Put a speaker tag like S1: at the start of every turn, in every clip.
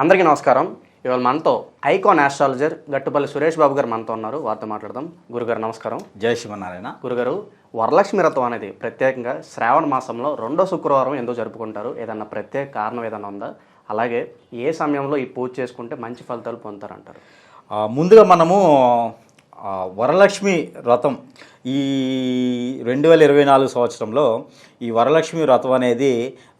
S1: అందరికీ నమస్కారం. ఇవాళ మనతో ఐకాన్ ఆస్ట్రాలజర్ గట్టుపల్లి సురేష్ బాబు గారు మనతో ఉన్నారు. వారితో మాట్లాడదాం. గురుగారు నమస్కారం.
S2: జై శ్రీమన్నారాయణ.
S1: గురుగారు వరలక్ష్మి రథం అనేది ప్రత్యేకంగా శ్రావణ మాసంలో రెండో శుక్రవారం ఎందుకు జరుపుకుంటారు? ఏదన్నా ప్రత్యేక కారణం ఏదన్నా ఉందా? అలాగే ఏ సమయంలో ఈ పూజ చేసుకుంటే మంచి ఫలితాలు పొందుతారంటారు?
S2: ముందుగా మనము వరలక్ష్మి వ్రతం ఈ రెండు వేల ఇరవై నాలుగు సంవత్సరంలో ఈ వరలక్ష్మి వ్రతం అనేది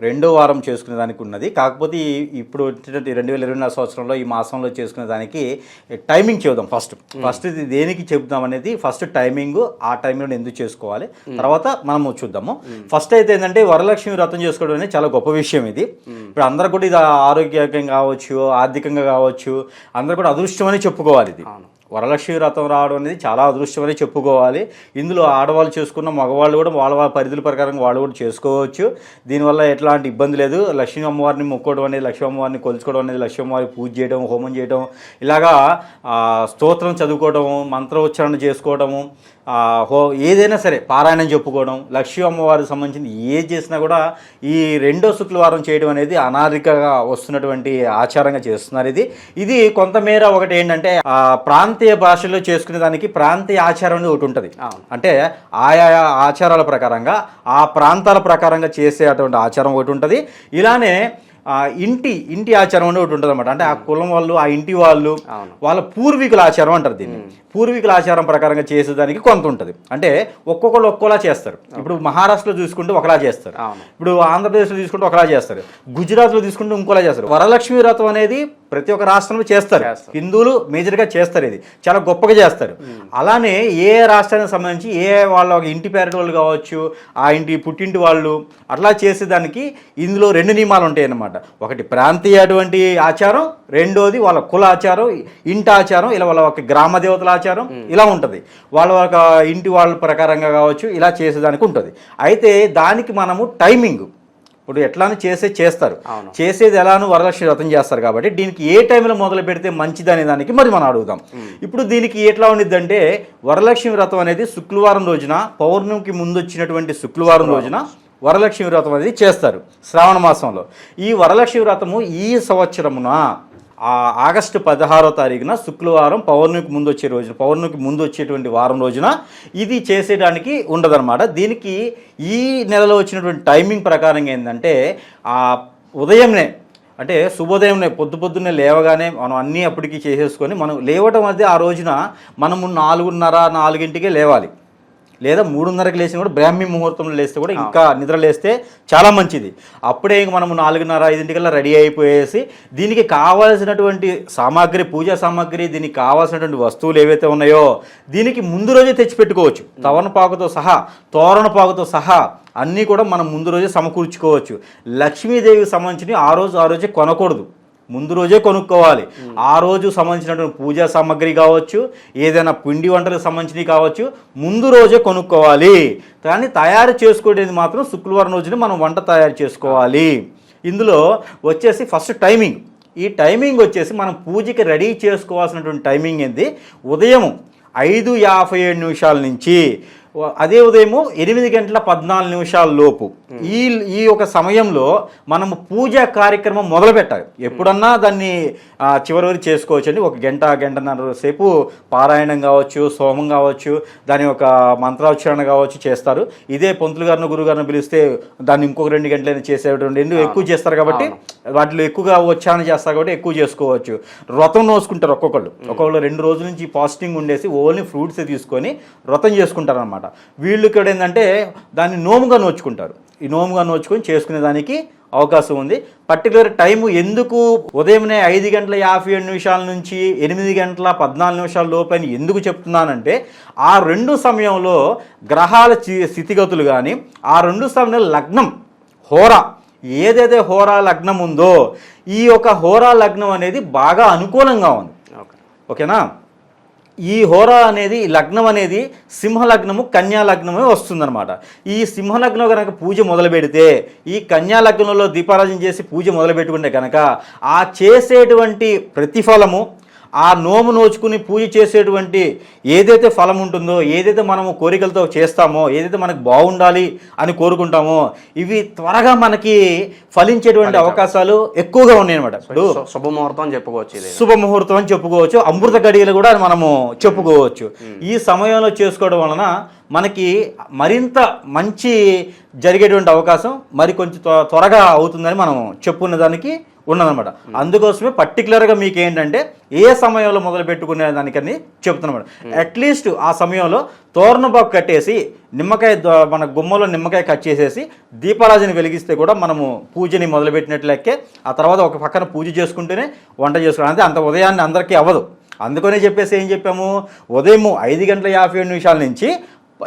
S2: రెండో వారం చేసుకునే దానికి ఉన్నది. కాకపోతే ఇప్పుడు వచ్చినటువంటి రెండు వేల ఇరవై నాలుగు సంవత్సరంలో ఈ మాసంలో చేసుకునే దానికి టైమింగ్ చెబుదాం ఫస్ట్. ఫస్ట్ ఇది దేనికి చెబుదాం అనేది ఫస్ట్ టైమింగ్ ఆ టైంలో ఎందుకు చేసుకోవాలి? తర్వాత మనము చూద్దాము. ఫస్ట్ అయితే ఏంటంటే వరలక్ష్మి వ్రతం చేసుకోవడం అనేది చాలా గొప్ప విషయం ఇది. ఇప్పుడు అందరు కూడా ఇది ఆరోగ్యంగా కావచ్చు ఆర్థికంగా కావచ్చు అందరు కూడా అదృష్టం అని చెప్పుకోవాలి ఇది. వరలక్ష్మి వ్రతం రావడం అనేది చాలా అదృష్టమని చెప్పుకోవాలి. ఇందులో ఆడవాళ్ళు చేసుకున్న మగవాళ్ళు కూడా వాళ్ళ వాళ్ళ పరిధుల ప్రకారం వాళ్ళు కూడా చేసుకోవచ్చు. దీనివల్ల ఎట్లాంటి ఇబ్బంది లేదు. లక్ష్మీ అమ్మవారిని మొక్కోవడం అనేది లక్ష్మీ అమ్మవారిని కొలుచుకోవడం అనేది లక్ష్మీ అమ్మవారిని పూజ చేయడం హోమం చేయడం ఇలాగా స్తోత్రం చదువుకోవడము మంత్రోచ్చారణ చేసుకోవడము హో ఏదైనా సరే పారాయణం చెప్పుకోవడం లక్ష్మీ అమ్మవారికి సంబంధించింది ఏది చేసినా కూడా ఈ రెండో శుక్రవారం చేయడం అనేది అనారికగా వస్తున్నటువంటి ఆచారంగా చేస్తున్నారు ఇది. ఇది కొంతమేర ఒకటి ఏంటంటే ప్రాంత ప్రాంతీయ భాషలో చేసుకునే దానికి ప్రాంతీయ ఆచారం అనేది ఒకటి ఉంటుంది. అంటే ఆయా ఆచారాల ప్రకారంగా ఆ ప్రాంతాల ప్రకారంగా చేసేటువంటి ఆచారం ఒకటి ఉంటుంది. ఇలానే ఇంటి ఇంటి ఆచారం అనేది ఒకటి ఉంటుంది అనమాట అంటే ఆ కులం వాళ్ళు ఆ ఇంటి వాళ్ళు. వాళ్ళ పూర్వీకుల ఆచారం అంటారు దీన్ని. పూర్వీకుల ఆచారం ప్రకారంగా చేసేదానికి కొంత ఉంటుంది. అంటే ఒక్కొక్కరు ఒక్కోలా చేస్తారు. ఇప్పుడు మహారాష్ట్రలో చూసుకుంటే ఒకలా చేస్తారు. ఇప్పుడు ఆంధ్రప్రదేశ్లో తీసుకుంటే ఒకలా చేస్తారు. గుజరాత్లో తీసుకుంటే ఇంకోలా చేస్తారు. వరలక్ష్మి వ్రతం అనేది ప్రతి ఒక్క రాష్ట్రంలో చేస్తారు. హిందువులు మేజర్గా చేస్తారు ఇది. చాలా గొప్పగా చేస్తారు. అలానే ఏ రాష్ట్రానికి సంబంధించి ఏ వాళ్ళ ఒక ఇంటి పేరటి వాళ్ళు కావచ్చు ఆ ఇంటి పుట్టింటి వాళ్ళు అట్లా చేసేదానికి ఇందులో రెండు నియమాలు ఉంటాయి అన్నమాట ఒకటి ప్రాంతీయ అటువంటి ఆచారం రెండోది వాళ్ళ కుల ఆచారం ఇంటి ఆచారం ఇలా వాళ్ళ ఒక గ్రామ దేవతల ఆచారం ఇలా ఉంటుంది. వాళ్ళ ఒక ఇంటి వాళ్ళ ప్రకారంగా కావచ్చు ఇలా చేసేదానికి ఉంటుంది. అయితే దానికి మనము టైమింగ్ ఇప్పుడు ఎట్లానూ చేసే చేస్తారు. చేసేది ఎలానో వరలక్ష్మి వ్రతం చేస్తారు కాబట్టి దీనికి ఏ టైంలో మొదలు పెడితే మంచిది అనే దానికి మరి మనం అడుగుదాం. ఇప్పుడు దీనికి ఎట్లా ఉండిద్దంటే వరలక్ష్మి వ్రతం అనేది శుక్రవారం రోజున పౌర్ణమికి ముందు వచ్చినటువంటి శుక్రవారం. రోజున వరలక్ష్మి వ్రతం అనేది చేస్తారు శ్రావణ మాసంలో. ఈ వరలక్ష్మి వ్రతము ఈ సంవత్సరమున ఆ ఆగస్టు పదహారో తారీఖున శుక్రవారం పౌర్ణమికి ముందు వచ్చే రోజున పౌర్ణమికి ముందు వచ్చేటువంటి వారం రోజున ఇది చేసేయడానికి ఉండదన్నమాట. దీనికి ఈ నెలలో వచ్చినటువంటి టైమింగ్ ప్రకారం ఏంటంటే ఆ ఉదయంనే అంటే శుభోదయంనే పొద్దు పొద్దున్నే లేవగానే మనం అన్నీ అప్పటికి చేసేసుకొని మనం లేవటం అది ఆ రోజున మనము నాలుగున్నర నాలుగింటికే లేవాలి. లేదా మూడున్నరకు లేచిన కూడా బ్రాహ్మీ ముహూర్తంలో లేస్తే కూడా ఇంకా నిద్ర లేస్తే చాలా మంచిది. అప్పుడే ఇంక మనము నాలుగున్నర ఐదింటికల్లా రెడీ అయిపోయేసి దీనికి కావాల్సినటువంటి సామాగ్రి పూజా సామాగ్రి దీనికి కావాల్సినటువంటి వస్తువులు ఏవైతే ఉన్నాయో దీనికి ముందు రోజే తెచ్చిపెట్టుకోవచ్చు. తవనపాకుతో సహా తోరణపాకుతో సహా అన్నీ కూడా మనం ముందు రోజే సమకూర్చుకోవచ్చు. లక్ష్మీదేవికి సంబంధించి ఆ రోజు ఆ రోజే కొనకూడదు. ముందు రోజే కొనుక్కోవాలి. ఆ రోజు సంబంధించినటువంటి పూజా సామాగ్రి కావచ్చు ఏదైనా పిండి వంటలకు సంబంధించినవి కావచ్చు ముందు రోజే కొనుక్కోవాలి. కానీ తయారు చేసుకునేది మాత్రం శుక్రవారం రోజున మనం వంట తయారు చేసుకోవాలి. ఇందులో వచ్చేసి ఫస్ట్ టైమింగ్. ఈ టైమింగ్ వచ్చేసి మనం పూజకి రెడీ చేసుకోవాల్సినటువంటి టైమింగ్ ఏంది? ఉదయం ఐదు యాభై ఏడు నిమిషాల నుంచి అదే ఉదయము ఎనిమిది గంటల పద్నాలుగు నిమిషాల లోపు. ఈ ఈ ఒక సమయంలో మనము పూజా కార్యక్రమం మొదలు పెట్టాలి. ఎప్పుడన్నా దాన్ని చివరి వరకు చేసుకోవచ్చు అండి. ఒక గంట గంటన్నర సేపు పారాయణం కావచ్చు సోమం కావచ్చు దాని ఒక మంత్రోచ్చారణ కావచ్చు చేస్తారు. ఇదే పంతులు గారిని గురువు గారిని పిలిస్తే దాన్ని ఇంకొక రెండు గంటలైనా చేసేటువంటి ఎందుకు? ఎక్కువ చేస్తారు కాబట్టి వాటిలో ఎక్కువగా ఉచ్చారణ చేస్తారు కాబట్టి ఎక్కువ చేసుకోవచ్చు. వ్రతం నోసుకుంటారు ఒక్కొక్కళ్ళు. ఒక్కొక్కళ్ళు రెండు రోజుల నుంచి ఫాస్టింగ్ ఉండేసి ఓన్లీ ఫ్రూట్స్ తీసుకొని వ్రతం చేసుకుంటారు అనమాట వీళ్ళు ఇక్కడ ఏంటంటే దాన్ని నోముగా నోచుకుంటారు. ఈ నోముగా నోచుకొని చేసుకునే దానికి అవకాశం ఉంది. పర్టికులర్ టైము ఎందుకు ఉదయమే ఐదు గంటల యాభై ఏడు నిమిషాల నుంచి ఎనిమిది గంటల పద్నాలుగు నిమిషాల లోపని ఎందుకు చెప్తున్నానంటే ఆ రెండు సమయంలో గ్రహాల స్థితిగతులు కానీ ఆ రెండు సమయంలో లగ్నం హోరా ఏదైతే హోరా లగ్నం ఉందో ఈ యొక్క హోరా లగ్నం అనేది బాగా అనుకూలంగా ఉంది.
S1: ఓకే.
S2: ఓకేనా? ఈ హోరా అనేది ఈ లగ్నం అనేది సింహలగ్నము కన్యాలగ్నమే కన్యా లగ్నమే వస్తుందన్నమాట. ఈ సింహలగ్నం కనుక పూజ మొదలు పెడితే ఈ కన్యా లగ్నంలో దీపారాజన చేసి పూజ మొదలు పెట్టుకుంటే కనుక ఆ చేసేటువంటి ప్రతిఫలము ఆ నోము నోచుకుని పూజ చేసేటువంటి ఏదైతే ఫలం ఉంటుందో ఏదైతే మనము కోరికలతో చేస్తామో ఏదైతే మనకు బాగుండాలి అని కోరుకుంటామో ఇవి త్వరగా మనకి ఫలించేటువంటి అవకాశాలు ఎక్కువగా ఉన్నాయి అనమాట ఇప్పుడు
S1: శుభముహూర్తం అని చెప్పుకోవచ్చు
S2: శుభముహూర్తం అని చెప్పుకోవచ్చు. అమృత గడియలు కూడా మనము చెప్పుకోవచ్చు. ఈ సమయంలో చేసుకోవడం వలన మనకి మరింత మంచి జరిగేటువంటి అవకాశం మరి కొంచెం త్వ- త్వరగా అవుతుందని మనం చెప్పుకున్న దానికి ఉన్నదన్నమాట. అందుకోసమే పర్టికులర్గా మీకు ఏంటంటే ఏ సమయంలో మొదలు పెట్టుకునే దానికని చెప్తున్నమాట అట్లీస్ట్ ఆ సమయంలో తోరణపాకు కట్టేసి నిమ్మకాయ మన గుమ్మలో నిమ్మకాయ కట్ చేసేసి దీపారాజన వెలిగిస్తే కూడా మనము పూజని మొదలుపెట్టినట్లెక్కే ఆ తర్వాత ఒక పక్కన పూజ చేసుకుంటేనే వంట చేసుకోవడం అంటే అంత ఉదయాన్నే అందరికీ అవ్వదు. అందుకనే చెప్పేసి ఏం చెప్పాము? ఉదయం ఐదు గంటల యాభై ఏడు నిమిషాల నుంచి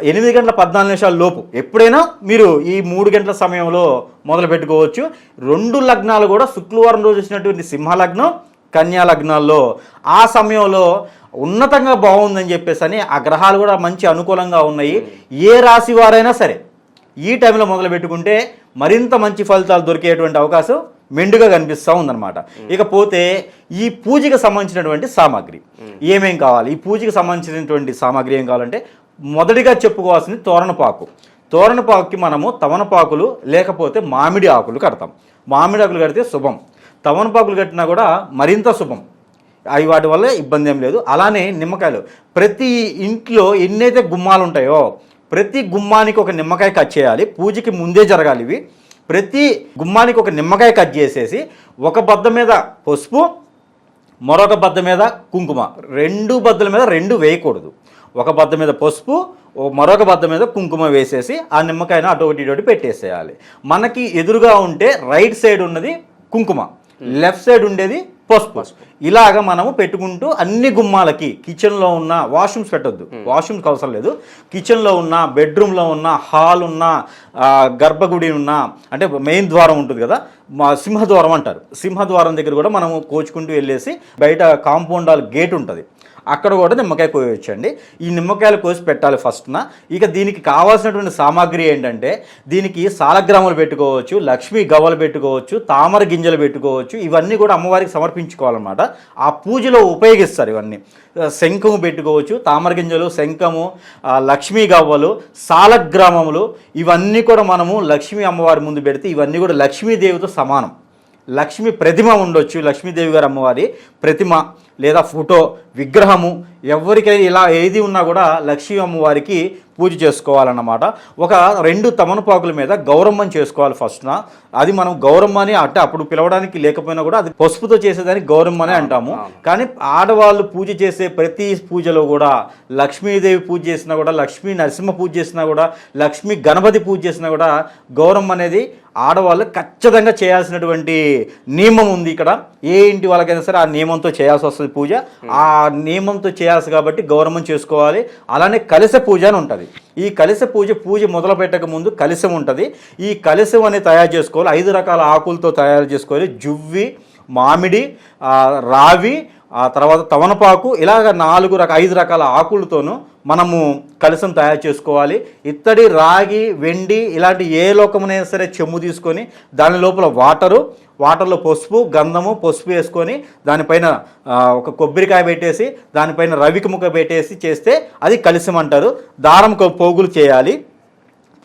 S2: ఎనిమిది గంటల పద్నాలుగు నిమిషాల లోపు. ఎప్పుడైనా మీరు ఈ మూడు గంటల సమయంలో మొదలు పెట్టుకోవచ్చు. రెండు లగ్నాలు కూడా శుక్రవారం రోజు వచ్చినటువంటి సింహ లగ్నం కన్యా లగ్నాల్లో. ఆ సమయంలో ఉన్నతంగా బాగుందని చెప్పేసి అని ఆ గ్రహాలు కూడా మంచి అనుకూలంగా ఉన్నాయి. ఏ రాశి వారైనా సరే ఈ టైంలో మొదలు పెట్టుకుంటే మరింత మంచి ఫలితాలు దొరికేటువంటి అవకాశం మెండుగా కనిపిస్తూ ఉందన్నమాట. ఇకపోతే ఈ పూజకి సంబంధించినటువంటి సామాగ్రి. ఏమేం కావాలి? ఈ పూజకి సంబంధించినటువంటి సామాగ్రి ఏం కావాలంటే మొదటిగా చెప్పుకోవాల్సింది తోరణపాకు. తోరణపాకుకి మనము తమనపాకులు లేకపోతే మామిడి ఆకులు కడతాం. మామిడి ఆకులు కడితే శుభం. తమనపాకులు కట్టినా కూడా మరింత శుభం. అవి వాటి వల్ల ఇబ్బంది ఏం లేదు. అలానే నిమ్మకాయలు. ప్రతి ఇంట్లో ఎన్నైతే గుమ్మాలు ఉంటాయో ప్రతి గుమ్మానికి ఒక నిమ్మకాయ కట్ చేయాలి. పూజకి ముందే జరగాలి ఇవి. ప్రతి గుమ్మానికి ఒక నిమ్మకాయ కట్ చేసేసి ఒక బద్ద మీద పసుపు మరొక బద్ద మీద కుంకుమ. రెండు బద్దల మీద రెండు వేయకూడదు. ఒక బద్ద మీద పసుపు మరొక బద్ద మీద కుంకుమ వేసేసి ఆ నిమ్మకాయను అటు ఒకటి ఇటు ఒకటి పెట్టేసేయాలి. మనకి ఎదురుగా ఉంటే రైట్ సైడ్ ఉన్నది కుంకుమ లెఫ్ట్ సైడ్ ఉండేది పసుపు. ఇలాగ మనము పెట్టుకుంటూ అన్ని గుమ్మాలకి కిచెన్లో ఉన్న వాష్రూమ్స్ పెట్టొద్దు వాష్రూమ్స్ అవసరం లేదు. కిచెన్లో ఉన్న బెడ్రూమ్లో ఉన్న హాల్ ఉన్న గర్భగుడి ఉన్న అంటే మెయిన్ ద్వారం ఉంటుంది కదా మా సింహద్వారం అంటారు. సింహద్వారం దగ్గర కూడా మనము కోచుకుంటూ వెళ్ళేసి బయట కాంపౌండ్ గేట్ ఉంటుంది. అక్కడ కూడా నిమ్మకాయ కోయవచ్చండి ఈ నిమ్మకాయలు కోసి పెట్టాలి ఫస్ట్న ఇక దీనికి కావాల్సినటువంటి సామాగ్రి ఏంటంటే దీనికి సాలగ్రాములు పెట్టుకోవచ్చు లక్ష్మీ గవ్వలు పెట్టుకోవచ్చు తామర గింజలు పెట్టుకోవచ్చు ఇవన్నీ కూడా అమ్మవారికి సమర్పించుకోవాలన్నమాట. ఆ పూజలో ఉపయోగిస్తారు ఇవన్నీ. శంఖము పెట్టుకోవచ్చు తామర గింజలు శంఖము లక్ష్మీ గవ్వలు సాలగ్రామములు ఇవన్నీ కూడా మనము లక్ష్మీ అమ్మవారి ముందు పెడితే ఇవన్నీ కూడా లక్ష్మీదేవితో సమానం. లక్ష్మి ప్రతిమ ఉండొచ్చు లక్ష్మీదేవి గారు అమ్మవారి ప్రతిమ. లేదా ఫోటో విగ్రహము ఎవరికైనా ఇలా ఏది ఉన్నా కూడా లక్ష్మీ అమ్మవారికి పూజ చేసుకోవాలన్నమాట. ఒక రెండు తమలపాకుల మీద గౌరమ్మని చేసుకోవాలి ఫస్ట్న అది మనం గౌరమ్మ అని అంటే అప్పుడు పిలవడానికి లేకపోయినా కూడా అది పసుపుతో చేసేదానికి గౌరమ్మ అని అంటాము కానీ ఆడవాళ్ళు పూజ చేసే ప్రతి పూజలో కూడా లక్ష్మీదేవి పూజ చేసినా కూడా లక్ష్మీ నరసింహ పూజ చేసినా కూడా లక్ష్మీ గణపతి పూజ చేసినా కూడా గౌరమ్మ అనేది ఆడవాళ్ళు ఖచ్చితంగా చేయాల్సినటువంటి నియమం ఉంది ఇక్కడ. ఏ ఇంటి వాళ్ళకైనా సరే ఆ నియమంతో చేయాల్సి వస్తుంది పూజ. ఆ నియమంతో చేయాల్సి కాబట్టి గౌరవం చేసుకోవాలి. అలానే కలశ పూజ అని ఉంటుంది. ఈ కలశ పూజ పూజ మొదలు పెట్టక ముందు కలశం ఉంటుంది. ఈ కలశం అనేది తయారు చేసుకోవాలి. ఐదు రకాల ఆకులతో తయారు చేసుకోవాలి. జువ్వి మామిడి రావి ఆ తర్వాత తవనపాకు ఇలాగ నాలుగు రక ఐదు రకాల ఆకులతోనూ మనము కలసం తయారు చేసుకోవాలి. ఇత్తడి రాగి వెండి ఇలాంటి ఏ లోకమునైనా సరే చెమ్ము తీసుకొని దాని లోపల వాటరు వాటర్లో పసుపు గంధము పసుపు వేసుకొని దానిపైన ఒక కొబ్బరికాయ పెట్టేసి దానిపైన రవికి ముక్క పెట్టేసి చేస్తే అది కలిసం అంటారు దారం పోగులు చేయాలి.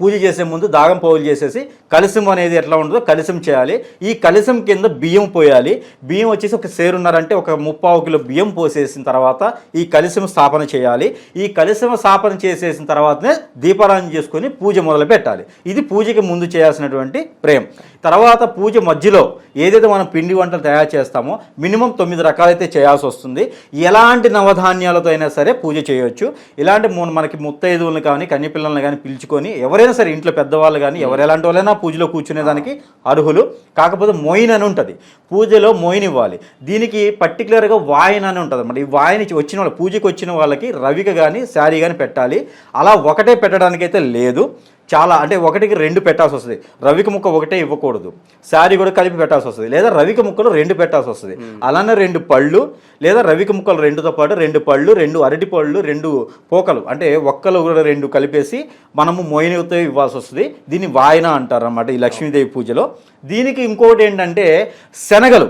S2: పూజ చేసే ముందు దాగం పోగులు చేసేసి కలిసం అనేది ఎట్లా ఉంటుందో కలిసం చేయాలి. ఈ కలిసం కింద బియ్యం పోయాలి. బియ్యం వచ్చేసి ఒక సేరున్నారంటే ఒక ముప్పావు కిలో బియ్యం పోసేసిన తర్వాత ఈ కలిసం స్థాపన చేయాలి. ఈ కలిసం స్థాపన చేసేసిన తర్వాతనే దీపారాధన చేసుకొని పూజ మొదలు పెట్టాలి ఇది పూజకి ముందు చేయాల్సినటువంటి ప్రేమ. తర్వాత పూజ మధ్యలో ఏదైతే మనం పిండి వంటలు తయారు చేస్తామో మినిమం తొమ్మిది రకాలైతే చేయాల్సి వస్తుంది. ఎలాంటి నవధాన్యాలతో అయినా సరే పూజ చేయొచ్చు. ఇలాంటి మనకి ముత్తైదువులను కానీ కన్నెపిల్లల్ని కానీ పిలుచుకొని ఎవరైనా సరే ఇంట్లో పెద్దవాళ్ళు కానీ ఎవరు ఎలాంటి వాళ్ళైనా పూజలో కూర్చునేదానికి అర్హులు. కాకపోతే మోయిన్ అని ఉంటుంది. పూజలో మోయిన్ ఇవ్వాలి. దీనికి పర్టికులర్గా వాయిన్ అని ఉంటుంది అన్నమాట. ఈ వాయిన్ వచ్చిన వాళ్ళు పూజకి వచ్చిన వాళ్ళకి రవిక కానీ శారీ కానీ పెట్టాలి. అలా ఒకటే పెట్టడానికైతే లేదు. చాలా అంటే ఒకటికి రెండు పెట్టాల్సి వస్తుంది. రవిక ముక్క ఒకటే ఇవ్వకూడదు. శారీ కూడా కలిపి పెట్టాల్సి వస్తుంది. లేదా రవిక ముక్కలు రెండు పెట్టాల్సి వస్తుంది. అలానే రెండు పళ్ళు లేదా రవిక ముక్కలు రెండుతో పాటు రెండు పళ్ళు రెండు అరటి పళ్ళు రెండు పోకలు. అంటే ఒక్కలు కూడా రెండు కలిపేసి మనము మోయినతో ఇవ్వాల్సి వస్తుంది. దీన్ని వాయన అంటారు అన్నమాట ఈ లక్ష్మీదేవి పూజలో. దీనికి ఇంకోటి ఏంటంటే శనగలు.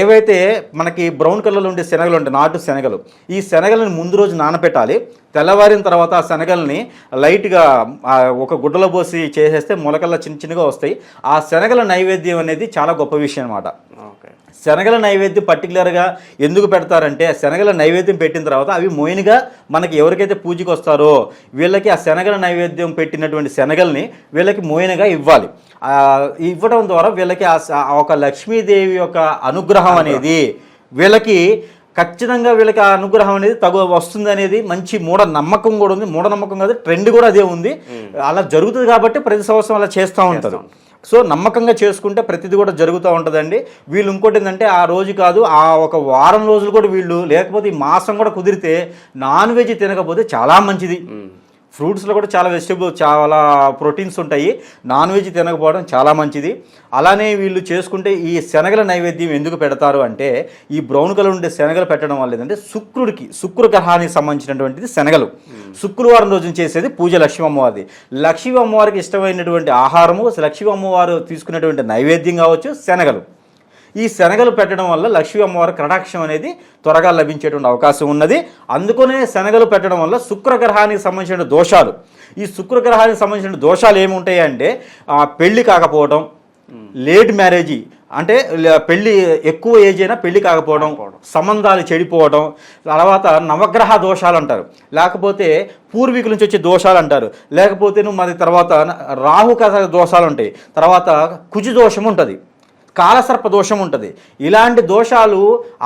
S2: ఏవైతే మనకి బ్రౌన్ కలర్లో ఉండే శనగలు ఉంటాయి నాటు శనగలు. ఈ శనగలను ముందు రోజు నానపెట్టాలి. తెల్లవారిన తర్వాత ఆ శనగల్ని లైట్గా ఒక గుడ్డలో పోసి చేసేస్తే మొలకల్లా చిన్న చిన్నగా వస్తాయి. ఆ శనగల నైవేద్యం అనేది చాలా గొప్ప విషయం అనమాట శనగల నైవేద్యం పర్టికులర్గా ఎందుకు పెడతారంటే శనగల నైవేద్యం పెట్టిన తర్వాత అవి మోయిన్గా మనకి ఎవరికైతే పూజకి వస్తారో వీళ్ళకి ఆ శనగల నైవేద్యం పెట్టినటువంటి శనగల్ని వీళ్ళకి మోయినగా ఇవ్వాలి. ఇవ్వడం ద్వారా వీళ్ళకి ఆ ఒక లక్ష్మీదేవి యొక్క అనుగ్రహం. అనేది వీళ్ళకి ఖచ్చితంగా వీళ్ళకి ఆ అనుగ్రహం అనేది తగు వస్తుంది అనేది మంచి మూఢ నమ్మకం కూడా ఉంది. మూఢ నమ్మకం కాదు ట్రెండ్ కూడా అదే ఉంది. అలా జరుగుతుంది కాబట్టి ప్రతి సంవత్సరం అలా చేస్తూ ఉంటారు సో నమ్మకంగా చేసుకుంటే ప్రతిదీ కూడా జరుగుతూ ఉంటుందండి. వీళ్ళు ఇంకోటి ఏంటంటే ఆ రోజు కాదు ఆ ఒక వారం రోజులు కూడా వీళ్ళు లేకపోతే ఈ మాసం కూడా కుదిరితే నాన్ వెజ్ తినకపోతే చాలా మంచిది. ఫ్రూట్స్లో కూడా చాలా వెజిటబుల్ చాలా ప్రోటీన్స్ ఉంటాయి. నాన్ వెజ్ తినకపోవడం చాలా మంచిది. అలానే వీళ్ళు చేసుకుంటే ఈ శనగల నైవేద్యం ఎందుకు పెడతారు అంటే ఈ బ్రౌన్ కలర్ ఉండే శనగలు పెట్టడం వల్ల ఏంటంటే శుక్రుడికి శుక్ర గ్రహానికి సంబంధించినటువంటిది శనగలు. శుక్రవారం రోజున చేసేది పూజ లక్ష్మీ అమ్మవారిది. లక్ష్మీ అమ్మవారికి ఇష్టమైనటువంటి ఆహారము లక్ష్మీ అమ్మవారు తీసుకునేటువంటి నైవేద్యం కావచ్చు శనగలు. ఈ శనగలు పెట్టడం వల్ల లక్ష్మీ అమ్మవారి కటాక్షం అనేది త్వరగా లభించేటువంటి అవకాశం ఉన్నది. అందుకనే శనగలు పెట్టడం వల్ల శుక్రగ్రహానికి సంబంధించిన దోషాలు. ఈ శుక్రగ్రహానికి సంబంధించిన దోషాలు ఏముంటాయి అంటే పెళ్ళి కాకపోవడం లేట్ మ్యారేజీ అంటే పెళ్ళి ఎక్కువ ఏజ్ అయినా పెళ్ళి కాకపోవడం సంబంధాలు చెడిపోవడం తర్వాత నవగ్రహ దోషాలు అంటారు. లేకపోతే పూర్వీకుల నుంచి వచ్చే దోషాలు అంటారు. లేకపోతే నువ్వు మరి తర్వాత రాహుకథ దోషాలు ఉంటాయి. తర్వాత కుజు దోషం ఉంటుంది. కాలసర్ప దోషం ఉంటుంది. ఇలాంటి దోషాలు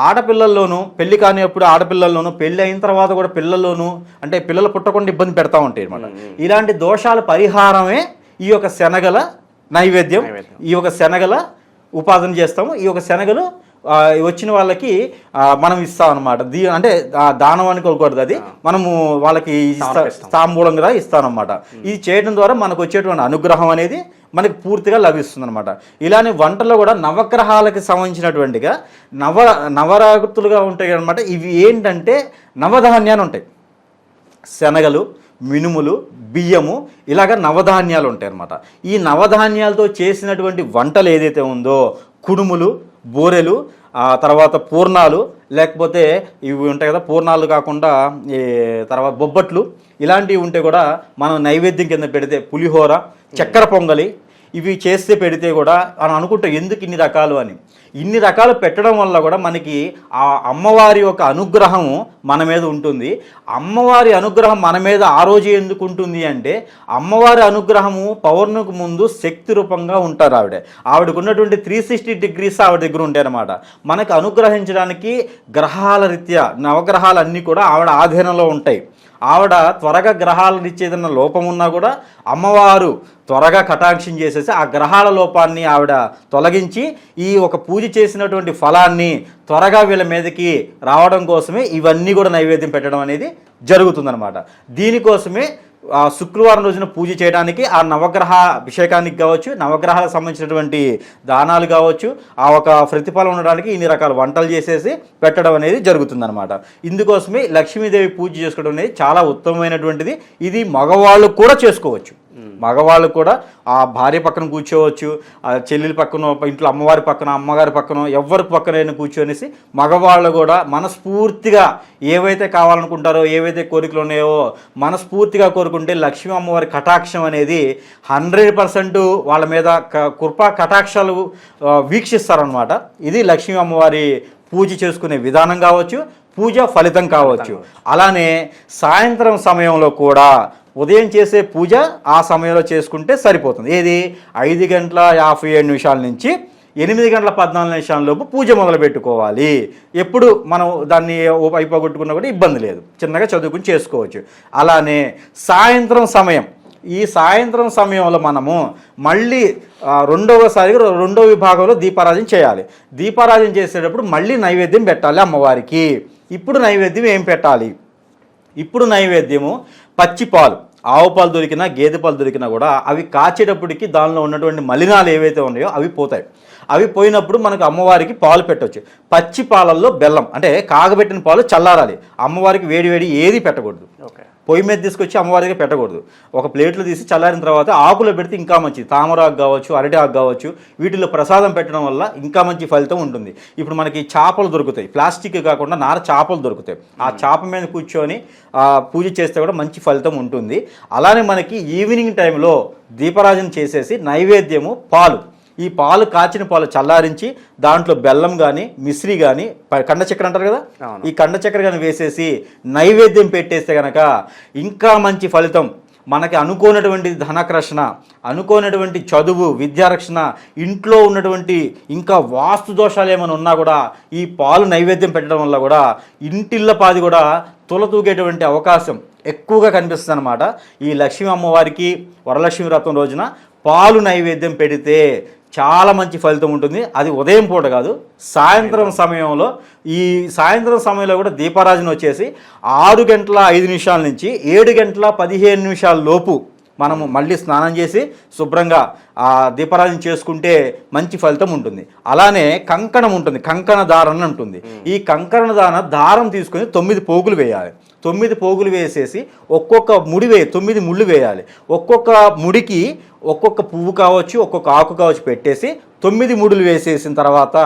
S2: ఆడపిల్లల్లోనూ పెళ్ళి కానిప్పుడు ఆడపిల్లల్లోనూ పెళ్ళి అయిన తర్వాత కూడా పిల్లల్లోనూ అంటే పిల్లలు పుట్టకుండా ఇబ్బంది పెడతా ఉంటాయి అనమాట ఇలాంటి దోషాల పరిహారమే ఈ యొక్క శనగల నైవేద్యం. ఈ యొక్క శనగల ఉపాదన చేస్తాము. ఈ యొక్క శనగలు వచ్చిన వాళ్ళకి మనం ఇస్తాం అనమాట దీ అంటే దానం అనుకోకూడదు అది. మనము వాళ్ళకి. తాంబూలంగా ఇస్తానమాట ఇది చేయడం ద్వారా మనకు వచ్చేటువంటి అనుగ్రహం అనేది మనకి పూర్తిగా లభిస్తుంది అనమాట ఇలానే వంటలో కూడా నవగ్రహాలకి సంబంధించినటువంటిగా నవ నవరాగుతులుగా ఉంటాయి అనమాట ఇవి ఏంటంటే నవధాన్యాలు ఉంటాయి. శనగలు మినుములు బియ్యము ఇలాగ నవధాన్యాలు ఉంటాయి అన్నమాట ఈ నవధాన్యాలతో చేసినటువంటి వంటలు ఏదైతే ఉందో కుడుములు బూరెలు ఆ తర్వాత పూర్ణాలు లేకపోతే ఇవి ఉంటాయి కదా పూర్ణాలు కాకుండా ఈ తర్వాత బొబ్బట్లు ఇలాంటివి ఉంటే కూడా మనం నైవేద్యం కింద పెడితే పులిహోర చక్కెర పొంగలి ఇవి చేస్తే పెడితే కూడా అని అనుకుంటే ఎందుకు ఇన్ని రకాలు అని. ఇన్ని రకాలు పెట్టడం వల్ల కూడా మనకి ఆ అమ్మవారి యొక్క అనుగ్రహము మన మీద ఉంటుంది. అమ్మవారి అనుగ్రహం మన మీద ఆ రోజు ఎందుకు ఉంటుంది అంటే అమ్మవారి అనుగ్రహము పౌర్ణమికి ముందు శక్తి రూపంగా ఉంటారు ఆవిడ. ఆవిడకు ఉన్నటువంటి త్రీ సిక్స్టీ డిగ్రీస్ ఆవిడ దగ్గర ఉంటాయి అనమాట మనకు అనుగ్రహించడానికి గ్రహాల రీత్యా నవగ్రహాలన్నీ కూడా ఆవిడ ఆధీనంలో ఉంటాయి. ఆవిడ త్వరగా గ్రహాలను ఇచ్చేదన్న లోపం ఉన్నా కూడా అమ్మవారు త్వరగా కటాక్షం చేసేసి ఆ గ్రహాల లోపాన్ని ఆవిడ తొలగించి ఈ ఒక పూజ చేసినటువంటి ఫలాన్ని త్వరగా వీళ్ళ మీదకి రావడం కోసమే ఇవన్నీ కూడా నైవేద్యం పెట్టడం అనేది జరుగుతుందన్నమాట. దీనికోసమే శుక్రవారం రోజున పూజ చేయడానికి ఆ నవగ్రహ అభిషేకానికి కావచ్చు నవగ్రహాలకు సంబంధించినటువంటి దానాలు కావచ్చు ఆ ఒక ప్రతిఫలం ఉండడానికి ఇన్ని రకాల వంటలు చేసేసి పెట్టడం అనేది జరుగుతుందన్నమాట. ఇందుకోసమే లక్ష్మీదేవి పూజ చేసుకోవడం అనేది చాలా ఉత్తమమైనటువంటిది. ఇది మగవాళ్ళు కూడా చేసుకోవచ్చు. మగవాళ్ళు కూడా ఆ భార్య పక్కన కూర్చోవచ్చు ఆ చెల్లెల పక్కన ఇంట్లో అమ్మవారి పక్కన అమ్మగారి పక్కన ఎవరి పక్కనైనా కూర్చొనేసి మగవాళ్ళు కూడా మనస్ఫూర్తిగా ఏవైతే కావాలనుకుంటారో ఏవైతే కోరికలు ఉన్నాయో మనస్ఫూర్తిగా కోరుకుంటే లక్ష్మీ అమ్మవారి కటాక్షం అనేది హండ్రెడ్ పర్సెంట్ వాళ్ళ మీద క- కృపా కటాక్షాలు వీక్షిస్తారనమాట ఇది లక్ష్మీ అమ్మవారి పూజ చేసుకునే విధానం కావచ్చు పూజ ఫలితం కావచ్చు. అలానే సాయంత్రం సమయంలో కూడా ఉదయం చేసే పూజ ఆ సమయంలో చేసుకుంటే సరిపోతుంది. ఏది? ఐదు గంటల యాభై ఏడు నిమిషాల నుంచి ఎనిమిది గంటల పద్నాలుగు నిమిషాల లోపు పూజ మొదలు పెట్టుకోవాలి. ఎప్పుడు మనం దాన్ని అయిపోగొట్టుకున్నా కూడా ఇబ్బంది లేదు. చిన్నగా చదువుకుని చేసుకోవచ్చు. అలానే సాయంత్రం సమయం. ఈ సాయంత్రం సమయంలో మనము మళ్ళీ రెండవసారి రెండవ విభాగంలో దీపారాధన చేయాలి. దీపారాధన చేసేటప్పుడు మళ్ళీ నైవేద్యం పెట్టాలి అమ్మవారికి. ఇప్పుడు నైవేద్యం ఏం పెట్టాలి? ఇప్పుడు నైవేద్యము పచ్చి పాలు. ఆవు పాలు దొరికినా గేదె పాలు దొరికినా కూడా అవి కాచేటప్పటికి దానిలో ఉన్నటువంటి మలినాలు ఏవైతే ఉన్నాయో అవి పోతాయి. అవి పోయినప్పుడు మనకు అమ్మవారికి పాలు పెట్టవచ్చు పచ్చి పాలల్లో బెల్లం అంటే కాగబెట్టిన పాలు చల్లారాలి. అమ్మవారికి వేడి వేడి ఏది పెట్టకూడదు.
S1: ఓకే.
S2: పొయ్యి మీద తీసుకొచ్చి అమ్మవారికి పెట్టకూడదు. ఒక ప్లేట్లో తీసి చల్లారిన తర్వాత ఆకులో పెడితే ఇంకా మంచిది. తామర ఆకు కావచ్చు అరటి ఆకు కావచ్చు వీటిలో ప్రసాదం పెట్టడం వల్ల ఇంకా మంచి ఫలితం ఉంటుంది. ఇప్పుడు మనకి చేపలు దొరుకుతాయి. ప్లాస్టిక్ కాకుండా నార చేపలు దొరుకుతాయి. ఆ చేప మీద కూర్చొని ఆ, పూజ చేస్తే కూడా మంచి ఫలితం ఉంటుంది. అలానే మనకి ఈవినింగ్ టైంలో దీపారాజన చేసేసి నైవేద్యము పాలు. ఈ పాలు కాచిన పాలు చల్లారించి దాంట్లో బెల్లం కానీ మిశ్రి కానీ కండ చక్కెర అంటారు కదా. ఈ కండ చక్కెర కానీ వేసేసి నైవేద్యం పెట్టేస్తే గనక ఇంకా మంచి ఫలితం. మనకి అనుకోనటువంటి ధనకర్షణ అనుకోనటువంటి చదువు విద్యారక్షణ ఇంట్లో ఉన్నటువంటి ఇంకా వాస్తు దోషాలు ఏమైనా ఉన్నా కూడా ఈ పాలు నైవేద్యం పెట్టడం వల్ల కూడా ఇంటిళ్ళ పాది కూడా తులతూగేటువంటి అవకాశం ఎక్కువగా కనిపిస్తుంది అనమాట ఈ లక్ష్మీ అమ్మవారికి వరలక్ష్మి వ్రతం రోజున పాలు నైవేద్యం పెడితే చాలా మంచి ఫలితం ఉంటుంది. అది ఉదయం పూట కాదు సాయంత్రం సమయంలో ఈ సాయంత్రం సమయంలో కూడా దీపారాజన వచ్చేసి ఆరు గంటల ఐదు నిమిషాల నుంచి ఏడు గంటల పదిహేను నిమిషాల లోపు మనము మళ్ళీ స్నానం చేసి శుభ్రంగా ఆ దీపారాధన చేసుకుంటే మంచి ఫలితం ఉంటుంది. అలానే కంకణం ఉంటుంది కంకణ దారణ ఉంటుంది. ఈ కంకణ దాన దారం తీసుకొని తొమ్మిది పోగులు వేయాలి. తొమ్మిది పోగులు వేసేసి ఒక్కొక్క ముడి వే తొమ్మిది ముళ్ళు వేయాలి. ఒక్కొక్క ముడికి ఒక్కొక్క పువ్వు కావచ్చు ఒక్కొక్క ఆకు కావచ్చు పెట్టేసి తొమ్మిది ముడులు వేసేసిన తర్వాత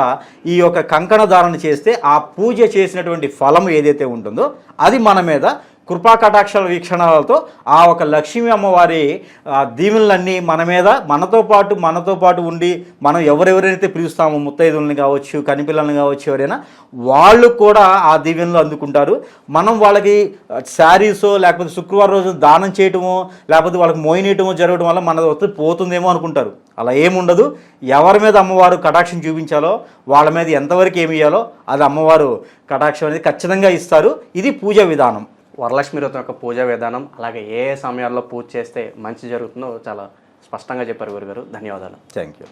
S2: ఈ యొక్క కంకణ ధారణ చేస్తే ఆ పూజ చేసినటువంటి ఫలం ఏదైతే ఉంటుందో అది మన మీద కృపా కటాక్షల వీక్షణాలతో ఆ ఒక లక్ష్మీ అమ్మవారి ఆ, దీవెనలన్నీ మన మీద మనతో పాటు మనతో పాటు ఉండి మనం ఎవరెవరైతే పిలుస్తామో ముత్తైదుల్ని కావచ్చు కనిపిల్లల్ని కావచ్చు ఎవరైనా వాళ్ళు కూడా ఆ దీవెనలు అందుకుంటారు. మనం వాళ్ళకి శారీసో లేకపోతే శుక్రవారం రోజు దానం చేయటమో లేకపోతే వాళ్ళకి మోయినేయటమో జరగడం వల్ల మన వస్తే పోతుందేమో అనుకుంటారు. అలా ఏముండదు. ఎవరి మీద అమ్మవారు కటాక్షం చూపించాలో వాళ్ళ మీద ఎంతవరకు ఏమి ఇవ్వాలో అది అమ్మవారు కటాక్షం అనేది ఖచ్చితంగా ఇస్తారు. ఇది పూజ విధానం.
S1: వరలక్ష్మి వ్రతం యొక్క పూజా విధానం అలాగే ఏ సమయాల్లో పూజ చేస్తే మంచి జరుగుతుందో చాలా స్పష్టంగా చెప్పారు గురుగారు. ధన్యవాదాలు.
S2: Thank you